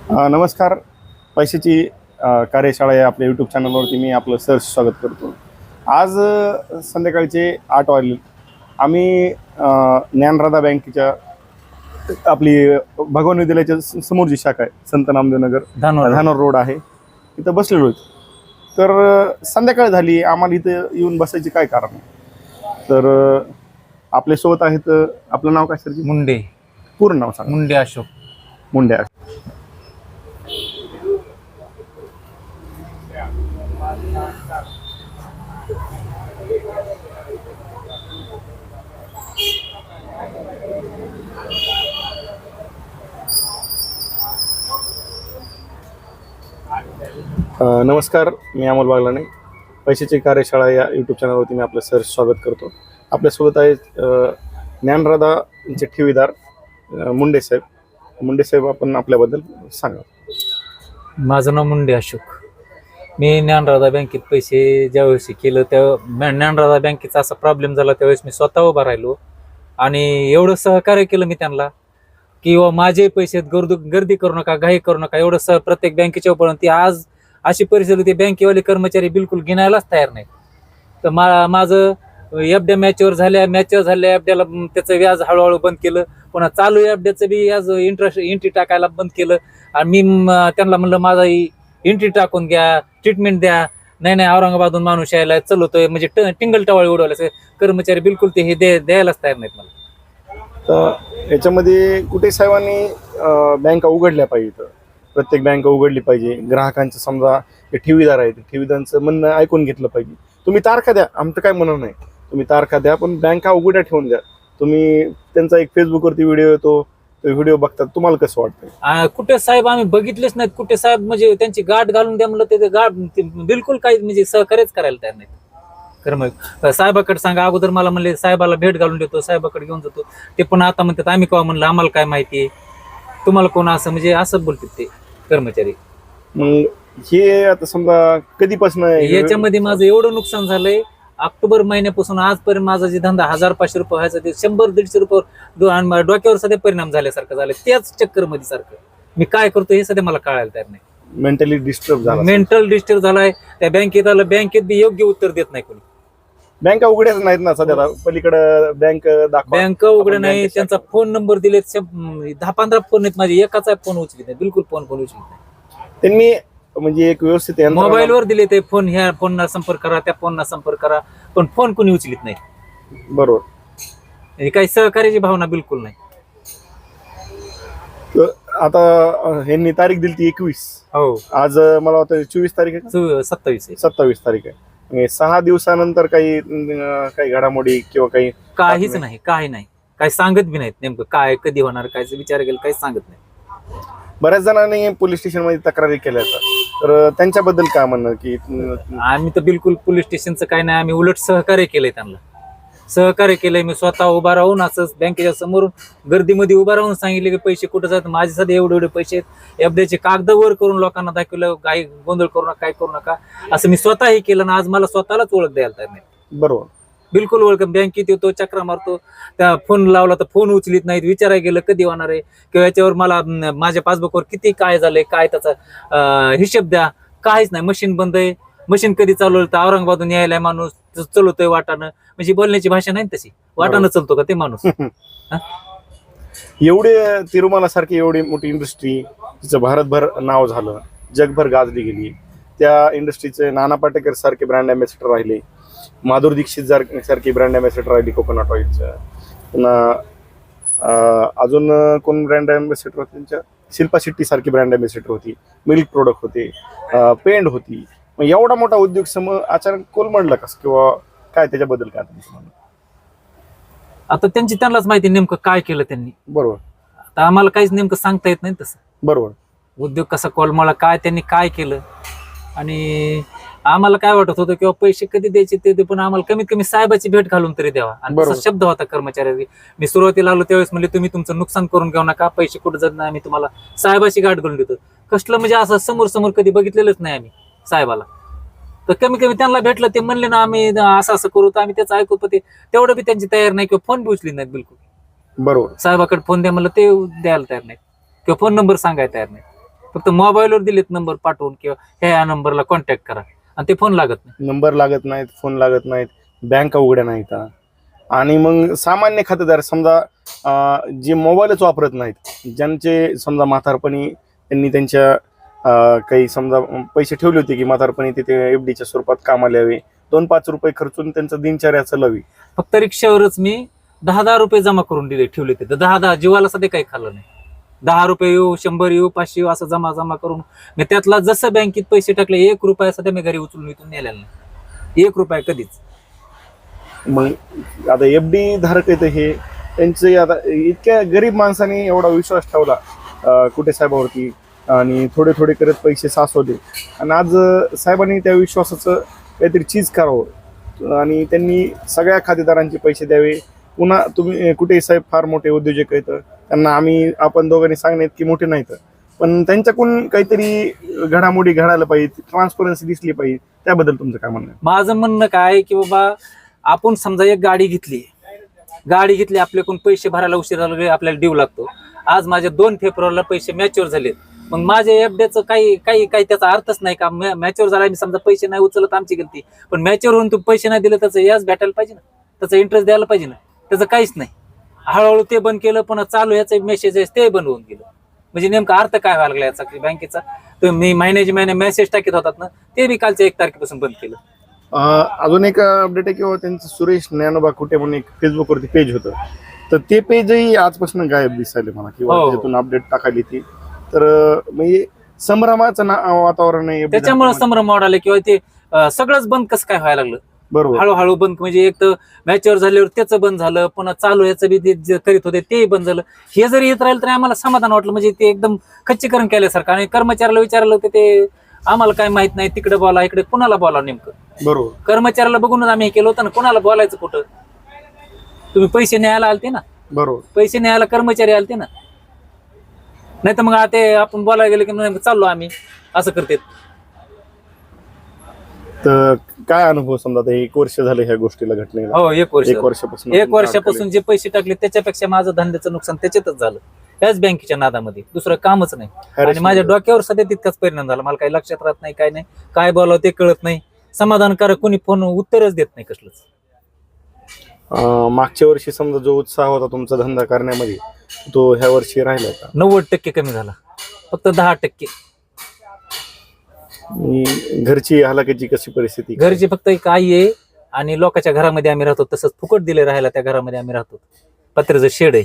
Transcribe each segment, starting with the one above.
नमस्कार. पैशाची कार्यशाळा या आपल्या यूट्यूब चॅनलवरती मी आपलं सर स्वागत करतो. आज संध्याकाळचे आठ वाजले. आम्ही ज्ञानराधा बँकेच्या आपली भगवान विद्यालयाच्या समोर जी शाखा आहे संत नामदेवनगर धानोर. धानोर रोड आहे. तिथं बसलेलो होतो तर संध्याकाळ झाली आम्हाला इथं येऊन बसायचे काय कारण? तर आपल्यासोबत आहेत आपलं नाव काय सरजी? मुंडे. पूर्ण नाव सांगा. मुंडे अशोक. मुंड्या अ, नमस्कार मी अमोल बागलाने. पैशाची कार्यशाळा या यूट्यूब चॅनलवरती मी आपलं सर स्वागत करतो. आपल्यासोबत आहे ज्ञानराधाचे ज्ञानराधा यांचे ठेवीदार मुंडे साहेब. मुंडे साहेब आपण आपल्याबद्दल सांगा. माझं नाव मुंडे अशोक. मी ज्ञानराधा बँकेत पैसे ज्यावेळेस केलं त्या ज्ञानराधा बँकेचा असा प्रॉब्लेम झाला त्यावेळेस मी स्वतः उभा राहिलो. आणि एवढं सहकार्य केलं मी त्यांना किंवा माझे पैसे गर्दी गर्दी करू नका घाई करू नका एवढं सह प्रत्येक बँकेच्या पडून ती आज अशी परिस्थिती होती बँकेवाले कर्मचारी बिलकुल गिनायलाच तयार नाही तर मा माझं एफड्या मॅचवर झाल्या मॅचवर झाल्या एफड्याला त्याचं व्याज हळूहळू बंद केलं. पुन्हा चालू एफड्याचं बी व्याज इंटरेस्ट एंट्री टाकायला बंद केलं. आणि मी त्यांना म्हणलं माझा एंट्री टाकून घ्या ट्रीटमेंट द्या. नाही नाही औरंगाबादहून माणूस यायला चलवतोय. म्हणजे ट टिंगल टवाळी उडवलं कर्मचारी बिलकुल ते हे द्यायलाच तयार नाहीत मला. तर याच्यामध्ये कुठे साहेबांनी बँका उघडल्या पाहिजे प्रत्येक बँक उघडली पाहिजे. ग्राहकांचं समजा जे ठेवीदार आहेत ठेवीदारांचं म्हणणं ऐकून घेतलं पाहिजे. तुम्ही तारखा द्या आमचं काय म्हणणं नाही. तुम्ही तारखा द्या पण बँका उघड्या ठेवून द्या. तुम्ही त्यांचा एक फेसबुकवरती व्हिडिओ येतो तो व्हिडिओ बघतात तुम्हाला कसं वाटतं कुठे साहेब आम्ही बघितलेच नाहीत. कुठे साहेब म्हणजे त्यांची गाठ घालून द्या म्हणलं ते गाठ बिलकुल काही म्हणजे सहकार्यच करायला तयार नाहीत. मग साहेबाकडे सांगा अगोदर मला म्हणले साहेबाला भेट घालून देतो साहेबाकडे घेऊन जातो. ते पण आता म्हणतात आम्ही केव्हा म्हणलं आम्हाला काय माहिती आहे? तुम्हाला कोण असं म्हणजे असं बोलतात ते. कर्मचारी. मग हे आता समजा कधीपासून याच्यामध्ये माझं एवढं नुकसान झालंय. ऑक्टोबर महिन्यापासून आजपर्यंत माझा जे धंदा हजार पाचशे रुपये व्हायचा ते शंभर दीडशे रुपये डोक्यावर सध्या परिणाम झाल्यासारखं झालं त्याच चक्करमध्ये सारखं. मी काय करतो हे सध्या मला कळायला तयार नाही. मेंटली डिस्टर्ब झाला मेंटल डिस्टर्ब झालाय. त्या बँकेत आलं बँकेत बी योग्य उत्तर देत नाही कोणी. बँका उघड्याच नाहीत ना सध्या पलीकडे बँक दाखवा. बँक उघडं नाही त्यांचा फोन नंबर दिलेत शं- दहा पंधरा फोन आहेत माझे एकाचा फोन उचलित नाही बिलकुल फोन फोन उचलित नाही. त्यांनी म्हणजे एक व्यवस्थित यंत्रणा- मोबाईलवर दिले ते फोन ह्या फोनना संपर्क करा त्या फोनना संपर्क करा पण फोन कोणी उचलित नाही. बरोबर. हे काही सहकार्याची भावना बिलकुल नाही. तर आता अं, ह्यांनी तारीख दिली ती एकवीस. हो. आज अं, मला वाटतं चोवीस तारीख आहे का? सत्तावीस आहे. सत्तावीस तारीख आहे. म्हणजे सहा दिवसानंतर काही अं, काही घडामोडी किंवा काही काहीच नाही. नाही काही नाही काही सांगत बी नाहीत नेमकं काय कधी होणार काय विचार केला काहीच सांगत नाही बऱ्याच जणांनी पोलीस स्टेशनमध्ये तक्रारी केल्या. तर अं, त्यांच्याबद्दल काय म्हणणं की अं, आम्ही तर बिलकुल पोलीस स्टेशनचं काय नाही आम्ही उलट सहकार्य केलंय त्यांना सहकार्य केलंय. मी स्वतः उभा राहून असंच बँकेच्या समोरून गर्दीमध्ये उभा राहून सांगितले की पैसे कुठं जात माझे सध्या एवढे एवढे पैसे आहेत. एफड्याचे कागद वर करून लोकांना दाखवलं काही गोंधळ करू नका काय करू नका. असं मी स्वतःही केलं ना आज मला स्वतःलाच ओळख द्यायला नाही. बरोबर. बिलकुल ओळख. बँकेत येतो चक्रा मारतो. त्या फोन लावला तर फोन उचलीत नाहीत. विचारायला गेलं कधी होणार आहे? किंवा याच्यावर मला माझ्या पासबुकवर किती काय झालंय? काय त्याचा हिशेब द्या. काहीच नाही. मशीन बंद आहे. मशीन कधी चालवलं तर औरंगाबादून यायला माणूस. चलवतोय वाटानं म्हणजे बोलण्याची भाषा नाही ना तशी. वाटानं चालतो का ते माणूस? एवढे तिरुमला सारखी एवढी मोठी इंडस्ट्री तिचं भारतभर नाव झालं जगभर गाजली गेली. त्या इंडस्ट्रीचे नाना पाटेकर सारखे ब्रँड अँबॅसिडर राहिले. माधुर दीक्षित सार- सारखी ब्रँड अँबॅसिडर राहिली कोकोनट ऑइलचं पुन्हा अं, अजून कोण ब्रँड अँबॅसिडर होते त्यांच्या? शिल्पा शेट्टी सारखी ब्रँड अँबॅसिडर होती. मिल्क प्रोडक्ट होते. पेंड होती. मग एवढा मोठा उद्योग सम अचानक कोलमडला कस किंवा काय त्याच्याबद्दल काय? आता त्यांची त्यांनाच माहिती नेमकं काय केलं त्यांनी. बरोबर. आता आम्हाला काहीच नेमकं सांगता येत नाही तसं. बरोबर. उद्योग कसा कोलमळा काय त्यांनी काय केलं. आणि आम्हाला काय वाटत होतं किंवा पैसे कधी द्यायचे ते दे, पण आम्हाला कमीत कमी साहेबाची भेट घालून तरी द्यावा. आणि. तसा शब्द होता कर्मचाऱ्याची. मी सुरुवातीला आलो त्यावेळेस म्हणले तुम्ही तुमचं नुकसान करून घेऊ नका पैसे कुठं जात नाही आम्ही तुम्हाला साहेबाची गाठ घालून देतो. कसलं म्हणजे असं समोर समोर कधी बघितलेलंच नाही आम्ही साहेबाला. तर कमी कमी त्यांना भेटलं ते म्हणले ना आम्ही असं असं करू तर आम्ही त्याचं ऐकू पण ते तेवढं बी त्यांची तयार नाही किंवा फोन बी उचली नाहीत बिलकुल. बरोबर. साहेबाकडे फोन द्या म्हणलं ते द्यायला तयार नाही किंवा फोन नंबर सांगायला तयार नाही फक्त मोबाईलवर दिलेत नंबर पाठवून किंवा ह्या या नंबरला कॉन्टॅक्ट करा. आणि ते फोन लागत नाही. नंबर लागत नाहीत फोन लागत नाहीत बँका उघड्या नाहीत. आणि मग सामान्य खातेदार समजा अं, जे मोबाईलच वापरत नाहीत ज्यांचे समजा म्हातारपणी त्यांनी त्यांच्या काही समजा पैसे ठेवले होते की म्हातारपणी तिथे एफ डीच्या स्वरूपात कामाला यावे. दोन पाच रुपये खर्चून त्यांचं दिनचर्या चालवी. फक्त रिक्षावरच मी दहा दहा रुपये जमा करून दिले ठेवले तिथं दहा दहा जीवाला सध्या काही खाल्लं नाही. दहा रुपये येऊ शंभर येऊ पाचशे येऊ असं जमा जमा करून. मी त्यातला जसं बँकेत पैसे टाकले एक रुपया सध्या मी घरी उचलून इथून नेलेला नाही. एक रुपया कधीच. मग आता एफ डी धारक आहेत हे त्यांचे आता इतक्या गरीब माणसाने एवढा विश्वास ठेवला कुठे साहेबावरती? आणि थोडे थोडे करत पैसे साचवले आणि आज साहेबांनी त्या विश्वासाचं काहीतरी चीज करावं. आणि त्यांनी सगळ्या खातेदारांचे पैसे द्यावे. पुन्हा तुम्ही कुठेही कुठे साहेब फार मोठे उद्योजक आहेत त्यांना आम्ही आपण दोघांनी सांगण्यात की मोठे नाहीत. पण त्यांच्याकडून काहीतरी घडामोडी घडायला पाहिजे ट्रान्सपरन्सी दिसली पाहिजे. त्याबद्दल तुमचं काय म्हणणं माझं म्हणणं काय की बाबा आपण समजा एक गाडी घेतली. गाडी घेतली आपल्याकडून पैसे भरायला उशीर झाला की आपल्याला देऊ लागतो. आज माझ्या दोन फेब्रुवारीला पैसे मॅच्युअर झालेत. मग माझ्या एफड्याचं काही काही काही त्याचा अर्थच नाही का? मॅच्युअर झाला मी समजा पैसे नाही उचलत आमची गलती. पण मॅच्युअर होऊन तू पैसे नाही दिले त्याचं याच भेटायला पाहिजे ना? त्याचा इंटरेस्ट द्यायला पाहिजे ना? त्याचं काहीच नाही. हळूहळू ते बंद केलं पुन्हा चालू ह्याचा मेसेज आहे ते बंद होऊन गेलं. म्हणजे नेमका अर्थ काय व्हायला लागला याचा बँकेचा? तर मी महिन्याची महिने मेसेज टाकत होतात ना ते बी कालच्या एक तारखेपासून बंद केलं. अजून एक अपडेट आहे किंवा त्यांचं सुरेश ज्ञानोबा कुठे म्हणून एक फेसबुकवरती पेज होतं. तर ते पेजही आजपासून गायब दिसायले मला किंवा अपडेट टाकायली ती तर म्हणजे संभ्रमाचं ना वातावरण आहे. त्याच्यामुळे संभ्रम वाढाले किंवा ते अं, सगळंच बंद कसं काय व्हायला लागलं? बरोबर. हळूहळू बंद म्हणजे एक तर मॅचवर झाल्यावर त्याचं बंद झालं पुन्हा चालू याचं बी ते जे करीत होते ते बंद झालं. हे जरी येत राहिलं तरी आम्हाला समाधान वाटलं म्हणजे ते एकदम खच्चीकरण केल्यासारखं. आणि कर्मचाऱ्याला विचारलं होतं ते आम्हाला काय माहीत नाही तिकडे बोला इकडे कुणाला बोला नेमकं? बरोबर. कर्मचाऱ्याला बघूनच आम्ही हे केलं होतं ना कुणाला बोलायचं कुठं? तुम्ही पैसे न्यायला आलते ना? बरोबर. पैसे न्यायला कर्मचारी आलते ना? नाही तर मग आता आपण बोलायला गेलं की नाही, चाललो आम्ही असं करते तर काय अनुभव समजा आता एक वर्ष झालं ह्या गोष्टीला घटनेला? हो एक वर्ष. एक वर्षापासून एक वर्षापासून जे पैसे टाकले त्याच्यापेक्षा माझं धंद्याचं नुकसान त्याच्यातच झालं. त्याच बँकेच्या नादामध्ये. दुसरं कामच नाही. आणि माझ्या डोक्यावर सध्या तितकाच परिणाम झाला. मला काही लक्षात राहत नाही काय नाही. काय बोलावं ते कळत नाही. समाधानकारक कोणी फोन उत्तरच देत नाही कसलंच. अं, मागच्या वर्षी समजा जो उत्साह होता तुमचा धंदा करण्यामध्ये तो ह्या वर्षी राहिला का? नव्वद टक्के कमी झाला. फक्त दहा टक्के. घरची हलाखीची कशी परिस्थिती? घरची फक्त एक आई आहे आणि लोकांच्या घरामध्ये आम्ही राहतो. तसंच फुकट दिले राहायला त्या घरामध्ये आम्ही राहतो. पत्र्याचं शेड आहे.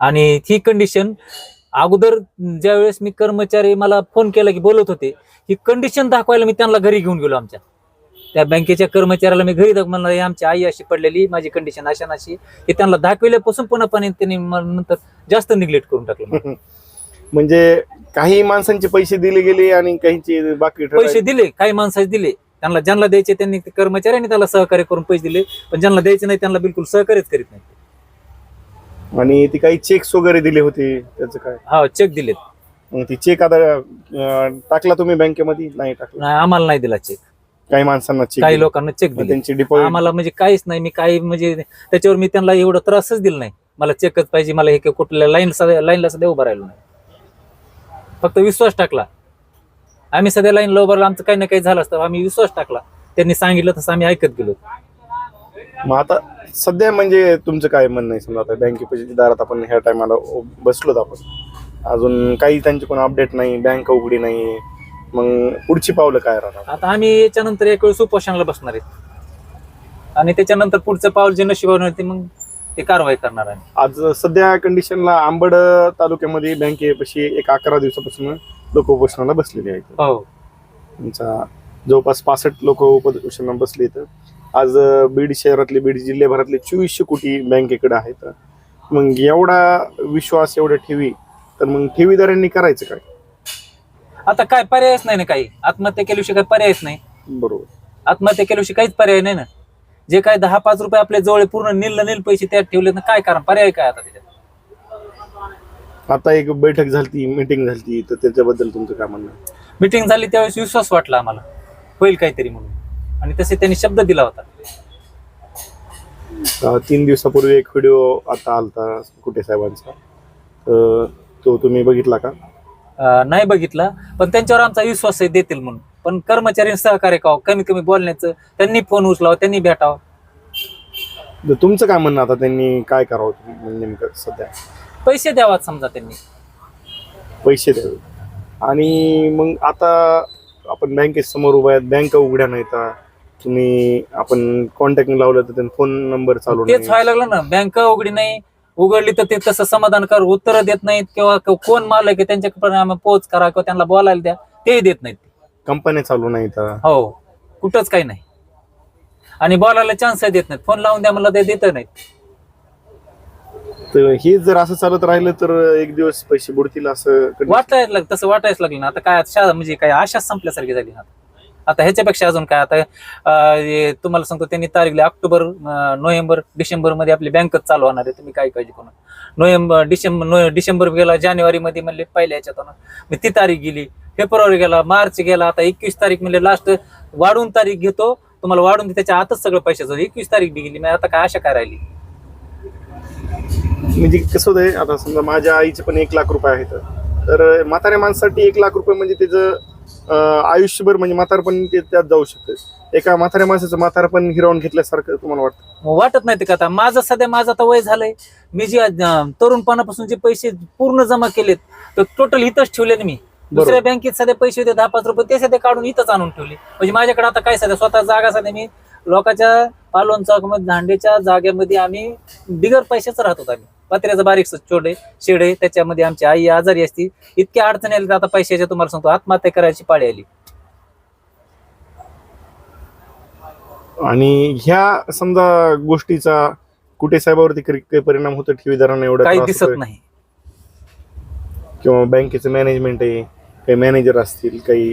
आणि ही कंडिशन अगोदर ज्यावेळेस मी कर्मचारी मला फोन केला की बोलत होते ही कंडिशन दाखवायला मी त्यांना घरी घेऊन गेलो आमच्या. त्या बँकेच्या कर्मचाऱ्याला मी घरी दाख- म्हणलं "हे आमची आई अशी पडलेली माझी कंडिशन अशा नशी हे त्यांना दाखविल्यापासून पुन्हापणे त्यांनी नंतर जास्त निग्लेक्ट करून टाकलं. म्हणजे काही माणसांचे पैसे दिले गेले आणि काहींचे बाकी पैसे दिले काही माणसाचे दिले. त्यांना ज्यांना द्यायचे त्यांनी कर्मचाऱ्यांनी त्याला सहकार्य करून पैसे दिले. पण ज्यांना द्यायचे नाही त्यांना बिलकुल सहकार्यच करीत नाही. आणि ती काही चेक्स वगैरे दिले होते त्याचं काय? हा चेक दिलेत. मग ती चेक आता टाकला तुम्ही बँकेमध्ये? नाही टाकला. आम्हाला नाही दिला चेक काही माणसांना चेक काही लोकांना चेक दिले. त्यांची डिपॉझिट आम्हाला म्हणजे काहीच नाही. मी काही म्हणजे त्याच्यावर मी त्यांना एवढं त्रासच दिला नाही. मला चेकच पाहिजे. मला हे कुठल्या लाईन लाईनला सध्या उभं राहिलो नाही. फक्त विश्वास टाकला. आम्ही सध्या लाईनला उभं राहिलो. आमचं काही ना काही झालं असतं. आम्ही विश्वास टाकला. त्यांनी सांगितलं तसं आम्ही ऐकत गेलो. मग आता सध्या म्हणजे तुमचं काय म्हणणं आहे? समजा आता बँकेच्या दारात आपण ह्या टायमाला बसलोत आपण. अजून काही त्यांची कोण अपडेट नाही. बँक उघडी नाही. मग पुढची पावलं काय राहणार? आता आम्ही याच्यानंतर एक वेळेस उपोषणाला बसणार आहेत आणि त्याच्यानंतर पुढचं पाऊल जे नशिबावर ते मग ते कारवाई करणार आहे आज सध्या कंडिशनला आंबड तालुक्यामध्ये बँकेपाशी एक अकरा दिवसापासून लोक उपोषणाला बसलेले आहेत. हो. तुमचा जवळपास पासष्ट लोक उपोषणाला बसले तर आज अं, बीड शहरातले बीड जिल्ह्याभरातले चोवीसशे कोटी बँकेकडे आहेत. मग एवढा विश्वास एवढ्या ठेवी तर मग ठेवीदारांनी करायचं काय? आता काय पर्यायच नाही ना काही. आत्महत्या केल्याविषयी काही पर्यायच नाही. बरोबर. आत्महत्या केल्याविषयी काहीच पर्याय नाही ना. जे काय दहा पाच रुपये आपल्या जवळ पूर्ण नील नील पैसे त्यात ठेवले ना काय कारण? पर्याय काय आता त्याच्यात? आता एक बैठक झाली मीटिंग झाली तर त्याच्याबद्दल तुमचं काय म्हणणं आहे? मिटिंग झाली त्यावेळेस विश्वास वाटला आम्हाला. होईल काहीतरी म्हणून. आणि तसे त्यांनी शब्द दिला होता. अं, तीन दिवसापूर्वी एक व्हिडिओ आता आलता कुठे साहेबांचा. तो तुम्ही बघितला का? नाही बघितला पण त्यांच्यावर आमचा विश्वास आहे देतील म्हणून. पण कर्मचारी सहकार्य करावं कमी कमी बोलण्याचं त्यांनी फोन उचलावं त्यांनी भेटावं. तर तुमचं काय म्हणणं आता? त्यांनी काय करावं तुम्ही नेमकं सध्या? पैसे द्यावात समजा त्यांनी. पैसे द्यावे. आणि मग आता आपण बँकेत समोर उभा आहेत बँका उघड्या नाहीत. तुम्ही आपण कॉन्टॅक्ट लावलं तर त्यांना फोन नंबर चालू तेच नाही. व्हायला लागलं ना बँक उघडी नाही उघडली तर ते तसं समाधानकार उत्तर देत नाहीत किंवा कोण मालक आहे आम्ही पोच करा किंवा त्यांना बोलायला द्या ते देत नाहीत. कंपन्या चालू नाहीत हो कुठंच काही नाही. आणि बोलायला चान्स देत नाहीत. फोन लावून द्या मला ते देत नाहीत. तर हे जर असं चालत राहिलं तर एक दिवस पैसे बुडतील असं वाटायला तसं वाटायच लागलं ना. आता काय शा- म्हणजे काय आशाच संपल्यासारखी झाली आता. आता ह्याच्यापेक्षा अजून काय? आता तुम्हाला सांगतो त्यांनी तारीख दिली ऑक्टोबर नोव्हेंबर डिसेंबरमध्ये आपली बँकच चालू होणार आहे तुम्ही काय काळजी करून नोव्हेंबर डिसेंबर नो- डिसेंबर गेला जानेवारी मध्ये म्हणले पहिल्या ह्याच्यात ती तारीख गेली फेब्रुवारी गेला मार्च गेला आता एकवीस तारीख म्हणजे लास्ट वाढून तारीख घेतो तुम्हाला वाढून त्याच्या आतच सगळं पैशाचं एकवीस तारीख बी गेली मी आता काय आशा काय राहिली? म्हणजे कसं होतंय आता समजा माझ्या आईचे पण एक लाख रुपये आहेत. तर म्हाताऱ्या माणसासाठी एक लाख रुपये म्हणजे त्याचं आयुष्यभर म्हणजे म्हातारपण ते त्यात जाऊ शकतं. एका म्हाताऱ्या माणसाचं म्हातारपण हिरावून घेतल्यासारखं तुम्हाला वाटतं? वाटत नाही ते का आता माझं सध्या माझं आता वय झालंय. मी जे अं, तरुणपणापासून जे पैसे पूर्ण जमा केलेत तर टोटल इथंच ठेवले ना मी. दुसऱ्या बँकेत सध्या पैसे होते दहा पाच रुपये ते सध्या काढून इथंच आणून ठेवले. म्हणजे माझ्याकडे आता काय सध्या? स्वतः जागा सध्या मी लोकांच्या पालोन चौकामध्ये दांडेच्या जागेमध्ये आम्ही बिगर पैशाचं राहत होतो आम्ही. पत्र्याचं बारीक छोटे शेड आहे त्याच्यामध्ये आमची आई आजारी असती इतक्या अडचणी आल्या आता पैशाच्या तुम्हाला सांगतो आत्महत्या करायची पाळी आली आणि ह्या समजा गोष्टीचा कुठे साहेबावरती काही परिणाम होतो ठेवीदारांना एवढा काही त्रास दिसत होतोय? नाही किंवा बँकेचं मॅनेजमेंट आहे काही मॅनेजर असतील काही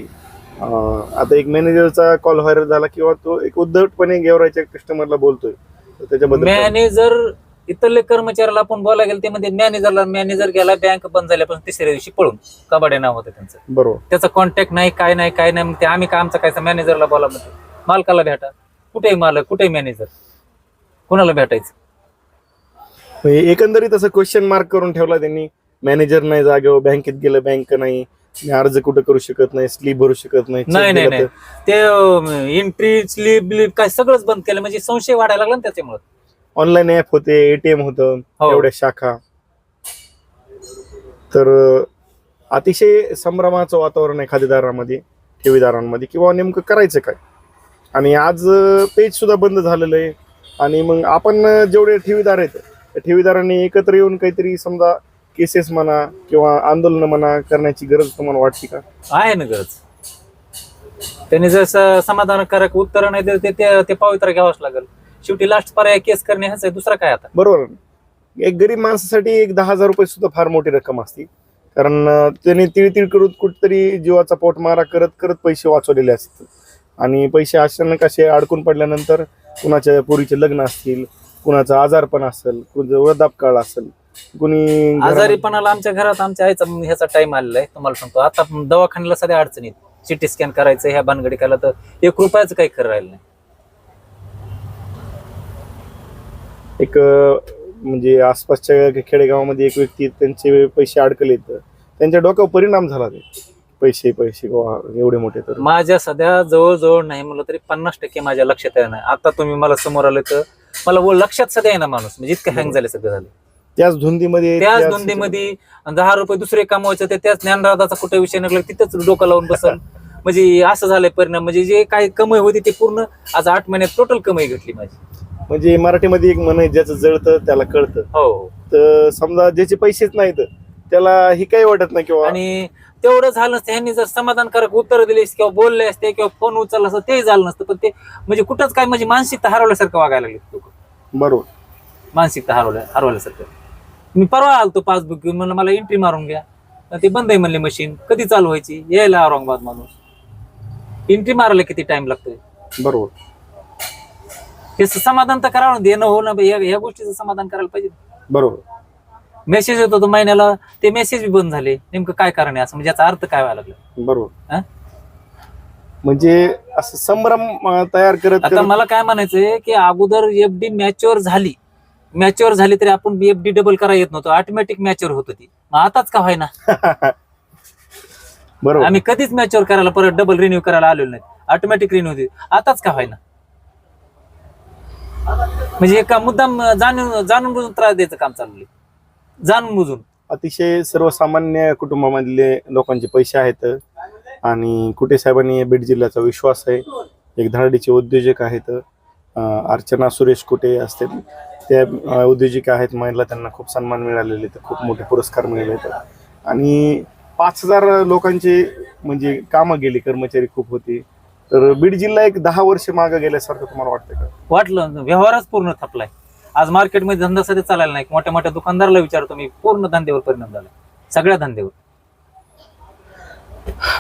अं, आता एक मॅनेजरचा कॉल व्हायरल झाला किंवा तो एक उद्धटपणे गेवरायच्या कस्टमरला बोलतोय तर त्याच्याबद्दल काय? मॅनेजर इथले कर्मचाऱ्याला आपण बोलायला गेलो ते म्हणजे मॅनेजरला मॅनेजर गेला बँक बंद झाल्यापासून तिसऱ्या दिवशी पळून. कबाडे नाव होतं त्यांचं. बरोबर. त्याचा कॉन्टॅक्ट नाही काय नाही काय नाही मग ते आम्ही काय आमचं काय मॅनेजरला बोला म्हणतो. मालकाला भेटा. कुठेही मालक कुठेही मॅनेजर कोणाला भेटायचं? म्हणजे एकंदरीत असं क्वेश्चन मार्क करून ठेवला त्यांनी. मॅनेजर नाही जागेवर बँकेत गेलं बँक नाही. मी अर्ज कुठं करू शकत नाही स्लीप भरू शकत नाही. नाही नाही नाही. ते एंट्री स्लीप ब्लीप काय सगळंच बंद केलं. म्हणजे संशय वाढायला लागला ना त्याच्यामुळे. ऑनलाईन ऍप होते एटीएम होतं हो. एवढ्या शाखा. तर अतिशय संभ्रमाचं वातावरण आहे खातेदारांमध्ये ठेवीदारांमध्ये किंवा नेमकं करायचं काय? आणि आज पेज सुद्धा बंद झालेलं आहे. आणि मग आपण जेवढे ठेवीदार आहेत त्या ठेवीदारांनी एकत्र येऊन काहीतरी समजा केसेस म्हणा किंवा आंदोलन म्हणा करण्याची गरज तुम्हाला वाटते का? आहे ना गरज. त्यांनी जर स- समाधानकारक उत्तर नाही दिलं ते- ते ते पवित्र घ्यावंच लागेल. शेवटी लास्ट पर्याय केस करणे हाच आहे. दुसरा काय आता? बरोबर? एक गरीब माणसासाठी एक दहा हजार रुपये सुद्धा फार मोठी रक्कम असते. कारण अं, त्याने तिळतिळ करत कुठतरी जीवाचा पोटमारा करत करत पैसे वाचवलेले असतात आणि पैसे अचानक असे अडकून पडल्यानंतर कुणाच्या पोरीचे लग्न असतील कुणाचा आजारपण असेल कुणाचं वृद्धापकाळ असेल कुणी घरा- आजारीपणाला आमच्या घरात आमच्या आईचा ह्याचा टाइम आलेला आहे. तुम्हाला सांगतो आता दवाखान्याला सध्या अडचणीत सिटी स्कॅन करायचं ह्या भानगडी केला तर एक रुपयाचं काही खरं राहिलं नाही. एक म्हणजे आसपासच्या खेडेगावामध्ये एक व्यक्ती त्यांचे पैसे अडकले तर त्यांच्या डोक्यावर परिणाम झाला ते. पैसे पैसे एवढे मोठे तर. माझ्या सध्या जवळजवळ नाही म्हणलं तरी पन्नास टक्के माझ्या लक्षात आहे ना. आता तुम्ही मला समोर आले तर मला व- लक्षात सध्या आहे ना माणूस. म्हणजे इतकं हँग झाले सगळं झालं. त्याच धुंदीमध्ये त्याच त्याच- धुंदीमध्ये दहा रुपये दुसरे कमवायचं ते त्याच ज्ञानराधाचा कुठे विषय निघला तिथंच डोकं लावून बसल म्हणजे असं झालंय परिणाम. म्हणजे जे काही कमाई होती ते पूर्ण आज आठ महिन्यात टोटल कमाई घेतली माझी. म्हणजे मराठीमध्ये एक म्हण आहे ज्याचं जळतं त्याला कळतं. हो. तर समजा ज्याचे पैसेच नाहीत त्याला हे काही वाटत नाही किंवा आणि तेवढं झालं नसतं ह्यांनी जर समाधानकारक उत्तर दिले असते किंवा बोलले असते किंवा फोन उचलला असतं ते झालं नसतं. पण ते म्हणजे कुठंच काय म्हणजे मानसिकता हरवल्यासारखं वागायला लागले लोक. बरोबर. मानसिकता हरवल्या हरवल्यासारखं. मी परवा आलतो पासबुक घेऊन म्हणलं मला एंट्री मारून घ्या. तर ते बंद आहे म्हणले मशीन कधी चालू व्हायची? यायला औरंगाबाद माणूस. एंट्री मारायला किती टाइम लागतोय? बरोबर. हे समाधान तर करावं ना देणं हो ना या या गोष्टीचं समाधान करायला पाहिजे. बरोबर. मेसेज येतो तो महिन्याला ते मेसेज बी बंद झाले. नेमकं काय कारण आहे असं? म्हणजे याचा अर्थ काय व्हायला लागला? बरोबर. हा? म्हणजे असं संभ्रम अं, तयार करत आता करत- मला काय म्हणायचंय की अगोदर एफ डी मॅच्युअर झाली. मॅच्युअर झाली तरी आपण एफ डी डबल करा येत नव्हतं. ऑटोमॅटिक मॅच्युअर होत होती. मग आताच का व्हायना बरोबर. आम्ही कधीच मॅच्युअर करायला परत डबल रिन्यू करायला आलेलो नाही. ऑटोमॅटिक रिन्यू होते. आताच का व्हायना म्हणजे एका मुद्दाम जाणून जाणून बुजून त्रास द्यायचं काम चालू आहे. जाणून बुजून अतिशय सर्वसामान्य कुटुंबामधले लोकांचे पैसे आहेत आणि कुठे साहेबांनी बीड जिल्ह्याचा विश्वास आहे एक धडाडीचे उद्योजक आहेत अर्चना सुरेश कुटे असतील त्या उद्योजिका आहेत महिला त्यांना खूप सन्मान मिळालेले तर खूप मोठे पुरस्कार मिळाले आहेत. आणि पाच हजार लोकांचे म्हणजे कामं गेली कर्मचारी खूप होती. तर बीड जिल्हा एक दहा वर्ष मागे गेल्यासारखं तुम्हाला वाटतं का? वाटलं व्यवहारच पूर्ण थपलाय आज मार्केटमध्ये धंदा सध्या चालायला नाही. मोठ्या मोठ्या दुकानदाराला विचारतो मी पूर्ण धंद्यावर परिणाम झाला सगळ्या धंद्यावर.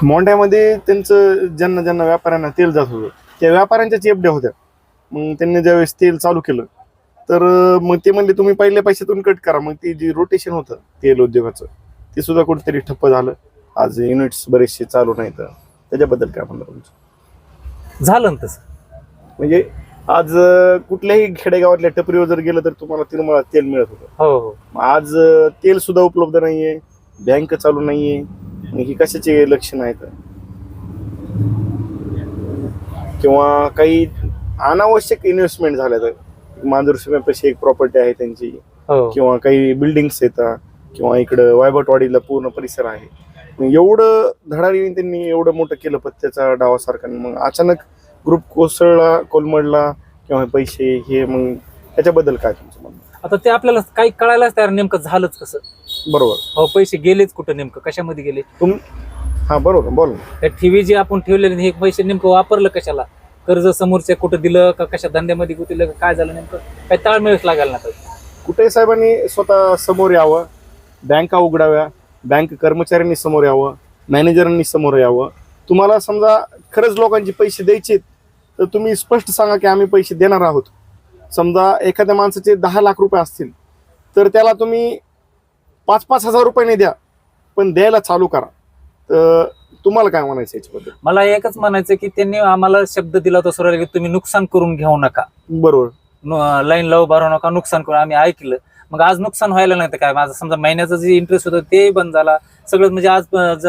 मोंढ्यामध्ये त्यांचं ज्यांना ज्यांना व्यापाऱ्यांना तेल जात होतं त्या व्यापाऱ्यांच्या चेपड्या होत्या. मग त्यांनी ज्यावेळेस तेल चालू केलं तर मग ते म्हणले तुम्ही पहिल्या पैशातून कट करा. मग ते जे रोटेशन होतं तेल उद्योगाचं ते सुद्धा कुठेतरी ठप्प झालं. आज युनिट्स बरेचसे चालू नाहीत. त्याच्याबद्दल काय म्हणलं तुमचं? झालं ना तसं. म्हणजे आज अं, कुठल्याही खेडेगावातल्या टपरीवर जर गेलं तर तुम्हाला तिरुमळा तेल मिळत होतं. हो हो. मग आज अं, तेल सुद्धा उपलब्ध नाहीये बँक चालू नाहीये मग ही कशाचे लक्षण आहेत? किंवा काही अनावश्यक इन्व्हेस्टमेंट झाल्या तर? मांजूर सीमेपाशी एक प्रॉपर्टी आहे त्यांची. हो. किंवा काही बिल्डिंग्स येतात किंवा इकडं वायबटवाडीला पूर्ण परिसर आहे. एवढं धडाडीने त्यांनी एवढं मोठं केलं पत्त्याचा डावासारखा आणि मग अचानक ग्रुप कोसळला कोलमडला किंवा पैसे हे मग त्याच्याबद्दल काय तुमचं म्हणणं? आता ते आपल्याला काही कळायलाच तयार नेमकं झालंच कसं? बरोबर. हो पैसे गेलेच कुठं नेमकं? कशामध्ये गेले? तुम हा बरोबर बोल ना. त्या ठेवी जे आपण ठेवलेले हे पैसे नेमकं वापरलं कशाला? कर्ज समोरच्या कुठं दिलं का कशा धंद्यामध्ये गुंतवलं का काय झालं नेमकं? काय ताळमेळच लागायला ना कुठे साहेबांनी स्वतः समोर यावं बँका उघडाव्या बँक कर्मचाऱ्यांनी समोर यावं मॅनेजरांनी समोर यावं. तुम्हाला समजा खरंच लोकांचे पैसे द्यायचे तर तुम्ही स्पष्ट सांगा की आम्ही पैसे देणार आहोत. समजा एखाद्या माणसाचे दहा लाख रुपये असतील तर त्याला तुम्ही पाच पाच हजार रुपये नाही द्या पण द्यायला चालू करा. तर तुम्हाला काय म्हणायचं याच्याबद्दल? मला एकच म्हणायचं की त्यांनी आम्हाला शब्द दिला होता सुराला की तुम्ही नुकसान करून घेऊ नका. बरोबर. लाईन लावू भरू नका नुकसान करून आम्ही ऐकलं. मग आज नुकसान व्हायला नाही तर काय? माझं समजा महिन्याचा जे इंटरेस्ट होतं ते बंद झाला. सगळं म्हणजे आज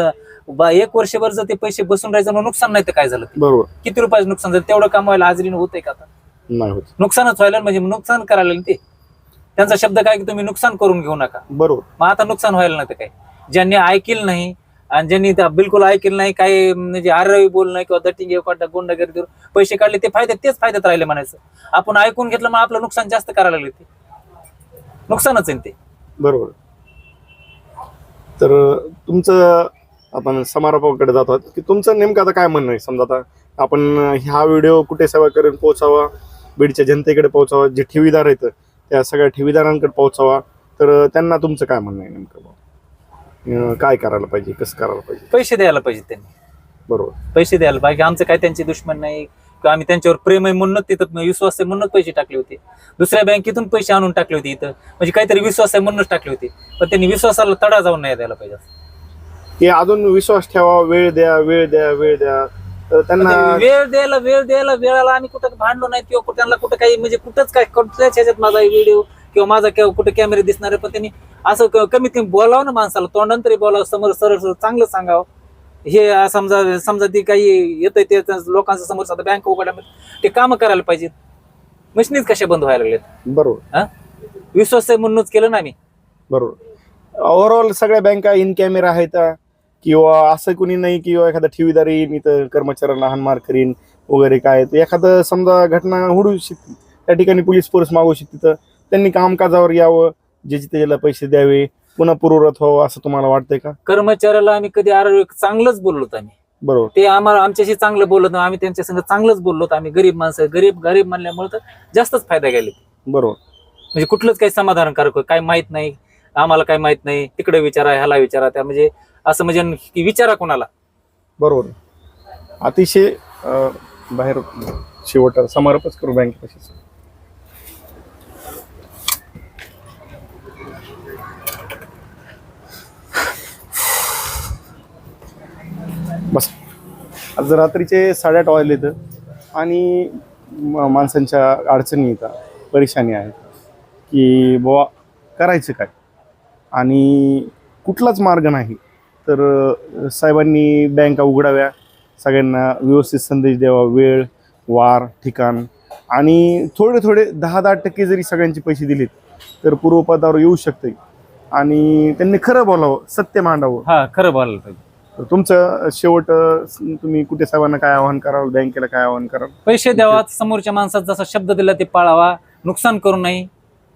एक वर्षभर जर ते पैसे बसून राहायचं मग नुकसान नाही तर काय झालं? बरोबर. किती रुपयाचं नुकसान झालं? तेवढं कमवायला हाजरीनं होतंय का आता? नाही होत. नुकसानच व्हायला म्हणजे नुकसान करायला ते. त्यांचा शब्द काय की तुम्ही नुकसान करून घेऊ नका. बरोबर. मग आता नुकसान व्हायला नाही तर काय? ज्यांनी ऐकेल नाही आणि ज्यांनी बिलकुल ऐकेल नाही काही म्हणजे आरवी बोल नाही किंवा दटिंग गुंडागिरी पैसे काढले ते फायद्यात तेच फायद्यात राहिले म्हणायचं. आपण ऐकून घेतलं मग आपलं नुकसान जास्त करायला लागले ते. नुकसानच आहे ते. बरोबर. तर तुमचं आपण समारोपाकडे जात आहोत. की तुमचं नेमकं आता काय म्हणणं आहे? समजा आता आपण हा व्हिडिओ कुठे सेवाकडे पोहोचावा बीडच्या जनतेकडे पोहोचावा जे ठेवीदार आहेत त्या सगळ्या ठेवीदारांकडे पोहोचावा. तर त्यांना तुमचं काय म्हणणं आहे नेमकं? काय करायला पाहिजे? कसं करायला पाहिजे? पैसे द्यायला पाहिजे त्यांनी. बरोबर. पैसे द्यायला पाहिजे. आमचं काय त्यांचे दुश्मन नाही. किंवा आम्ही त्यांच्यावर प्रेम आहे म्हणूनच तिथं विश्वास आहे म्हणूनच पैसे टाकले होते. दुसऱ्या बँकेतून पैसे आणून टाकले होते इथं. म्हणजे काहीतरी विश्वास आहे म्हणूनच टाकले होते. पण त्यांनी विश्वासाला तडा जाऊन नाही द्यायला पाहिजे की अजून विश्वास ठेवा वेळ द्या वेळ द्या वेळ द्या. तर त्यांना पण ते वेळ द्यायला वेळ द्यायला वेळाला आम्ही कुठं भांडलो नाही किंवा कुठं त्यांना कुठं काही म्हणजे कुठंच काय कुठल्याच ह्याच्यात माझा व्हिडिओ किंवा माझा किंवा कुठं कॅमेरे दिसणार आहे. पण त्यांनी असं क- कमीत कमी बोलावं ना माणसाला तोंडांतरी बोलावं समोर सरळ सरळ चांगलं सांगावं. हे आ- समजा समजा ती काही येतंय ते त्या लोकांच्या समोर आता बँक उघड्यामध्ये ते कामं करायला पाहिजेत. मशीनीच कशा बंद व्हायला लागलेत बरोबर. विश्वास आहे म्हणूनच केलं ना आम्ही. बरोबर. ओव्हरऑल सगळ्या बँका इन कॅमेरा आहेत किंवा असं कुणी नाही किंवा एखादा ठेवीदार येईन इथं कर्मचाऱ्यांना हानमार करीन वगैरे काय. तर एखादं समजा घटना घडू शकते. त्या ठिकाणी पोलीस फोर्स मागू शकते. तर त्यांनी कामकाजावर यावं ज्याचे त्याला पैसे द्यावे. पुन्हा पूर्वरत व्हावं असं तुम्हाला वाटतंय का? कर्मचाऱ्याला आम्ही कधी आरोग्य चांगलंच बोललो आम्ही. बरोबर. ते आम्हाला आमच्याशी चांगलं बोलत नाही आम्ही त्यांच्या संग चांगलंच बोललो आम्ही गरीब माणसं गरीब गरीब म्हणल्यामुळे तर जास्तच फायदा गेले बरोबर. म्हणजे कुठलंच काही समाधानकारक काय माहीत नाही आम्हाला काय माहीत नाही तिकडे विचारा ह्याला विचारा त्या म्हणजे असं म्हणजे की विचारा कोणाला. बरोबर. अतिशय अं, बाहेर शेवट समारोपच करू बँकेपाशी. आज रात्रीचे साडेआठ वाजले तर. आणि माणसांच्या अडचणी येतात परेशानी आहेत. की बुवा करायचं काय? आणि कुठलाच मार्ग नाही. तर साहेबांनी बँका उघडाव्या सगळ्यांना व्यवस्थित संदेश द्यावा वेळ वार ठिकाण. आणि थोडे थोडे दहा दहा टक्के जरी सगळ्यांचे पैसे दिलेत तर पूर्वपदावर येऊ शकते आणि त्यांनी खरं बोलावं सत्य मांडावं. हा खरं बोलायला पाहिजे. तर तुमचं शेवट अ, तुम्ही कुठे साहेबांना काय आवाहन कराल? बँकेला काय आवाहन कराल? पैसे द्यावा समोरच्या माणसात जसा शब्द दिला ते पाळावा. नुकसान करू नये.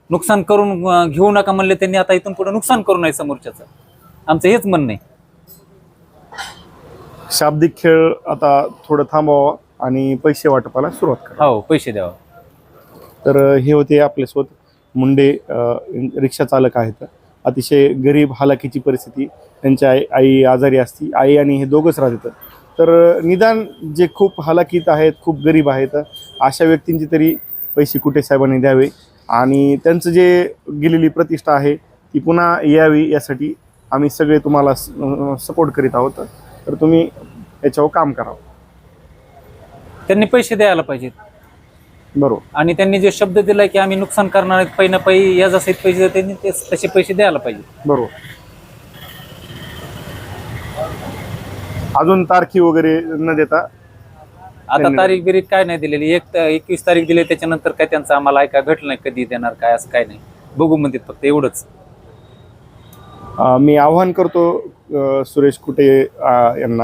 नुकसान करून अं, घेऊ नका म्हणले त्यांनी आता इथून पुढे नुकसान करू नये समोरच्याचं. आमचं हेच म्हणणं आहे. शाब्दिक खेळ आता थोडं थांबवावा आणि पैसे वाटपाला सुरुवात करा. हो पैसे द्यावा. तर हे होते आपल्यासोबत मुंडे अ, रिक्षा चालक आहेत. अतिशय गरीब हालाकीची परिस्थिती त्यांची आई आई आजारी असती आई आणि हे दोघंच राहतात तर निदान जे खूप हालाकीत आहेत खूप गरीब आहेत अशा व्यक्तींची तरी पैसे कुठे साहेबांनी द्यावे? आणि त्यांचं जे गेलेली प्रतिष्ठा आहे ती पुन्हा यावी यासाठी आम्ही सगळे तुम्हाला सपोर्ट करीत आहोत. तर तुम्ही याच्यावर काम करावं त्यांनी पैसे द्यायला पाहिजेत. बरोबर. आणि त्यांनी जे शब्द दिलाय की आम्ही नुकसान करणार आहेत पै ना पै या जसे पैसे त्यांनी ते तसे पैसे द्यायला पाहिजे. बरोबर. अजून तारखी वगैरे न देता आता त्यांनी- तारीख बिरीख काय नाही दिलेली. एक एकवीस तारीख दिली त्याच्यानंतर काय त्यांचं आम्हाला काय घटलं नाही कधी देणार काय असं काय नाही. बघू म्हणतात फक्त एवढंच. अं, मी आव्हान करतो अं, सुरेश कुटे अं, यांना.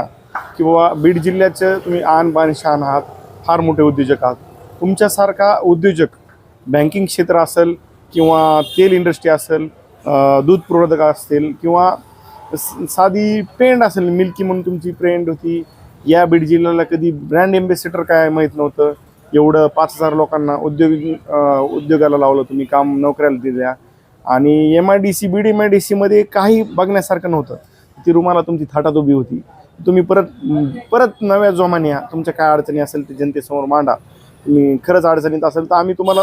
किंवा बीड जिल्ह्याचं तुम्ही आन बान शान आहात फार मोठे उद्योजक आहात. तुमच्यासारखा उद्योजक बँकिंग क्षेत्र असेल किंवा तेल इंडस्ट्री असेल दूध प्रवर्धक असतील किंवा साधी पेंड असेल मिल्की म्हणून तुमची पेंड होती. या बीड जिल्ह्याला कधी ब्रँड एम्बेसेडर काय माहीत नव्हतं. एवढं पाच हजार लोकांना उद्योग उद्योगाला लावलं तुम्ही काम नोकऱ्याला दिल्या. आणि M I D C Beed M I D सीमध्ये काही बघण्यासारखं नव्हतं. ती रुमाला तुमची थाटात उभी होती. तुम्ही परत परत नव्या जोमाने या. तुमच्या काय अडचणी असेल ते जनतेसमोर मांडा. तुम्ही खरंच अडचणीत असेल तर आम्ही तुम्हाला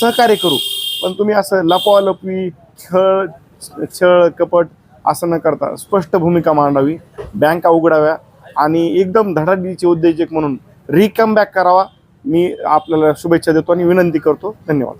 सहकार्य करू. पण तुम्ही असं लपवालपवी छळ छळ कपट असं न करता स्पष्ट भूमिका मांडावी बँका उघडाव्या आणि एकदम धडाडीचे उद्योजक म्हणून रिकम बॅक करावा. मी आपल्याला शुभेच्छा देतो आणि विनंती करतो. धन्यवाद.